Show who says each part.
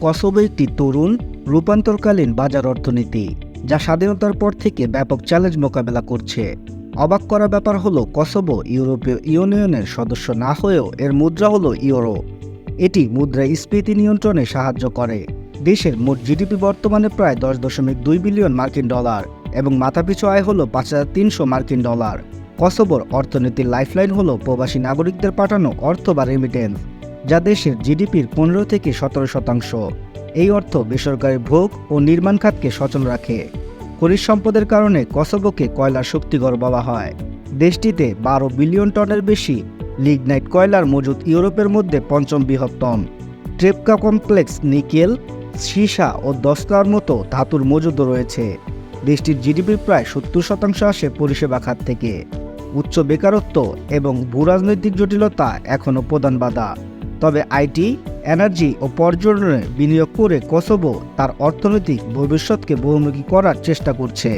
Speaker 1: Kosovo একটি তরুণ রূপান্তরকালীন বাজার অর্থনীতি, যা স্বাধীনতার পর থেকে ব্যাপক চ্যালেঞ্জ মোকাবেলা করছে। অবাক করা ব্যাপার হলো, কসোভো ইউরোপীয় ইউনিয়নের সদস্য না হয়েও এর মুদ্রা হলো ইউরো। এটি মুদ্রা মুদ্রাস্ফীতি নিয়ন্ত্রণে সাহায্য করে। দেশের মোট জিডিপি বর্তমানে প্রায় দশ দশমিক দুই বিলিয়ন মার্কিন ডলার এবং মাথাপিছু আয় হলো পাঁচ হাজার তিনশো মার্কিন ডলার। কসোভোর অর্থনীতির লাইফলাইন হলো প্রবাসী নাগরিকদের পাঠানো অর্থ বা রেমিটেন্স যা দেশের জিডিপির পনেরো থেকে সতেরো শতাংশ। এই অর্থ বেসরকারি ভোগ ও নির্মাণ খাতকে সচল রাখে। খনিজ সম্পদের কারণে কসোভোকে কয়লার শক্তিগর বলা হয়। দেশটিতে বারো বিলিয়ন টনের বেশি লিগনাইট কয়লার মজুদ ইউরোপের মধ্যে পঞ্চম বৃহত্তম। ট্রেপকা কমপ্লেক্স, নিকেল, সীসা ও দস্তার মতো ধাতুর মজুদও রয়েছে। দেশটির জিডিপির প্রায় সত্তর শতাংশ আসে পরিষেবা খাত থেকে। উচ্চ বেকারত্ব এবং ভূরাজনৈতিক জটিলতা এখনও প্রধান বাধা। তবে আইটি, এনার্জি ও পর্যটনে বিনিয়োগ করে কসোভো তার অর্থনৈতিক ভবিষ্যৎকে বহুমুখী করার চেষ্টা করছে।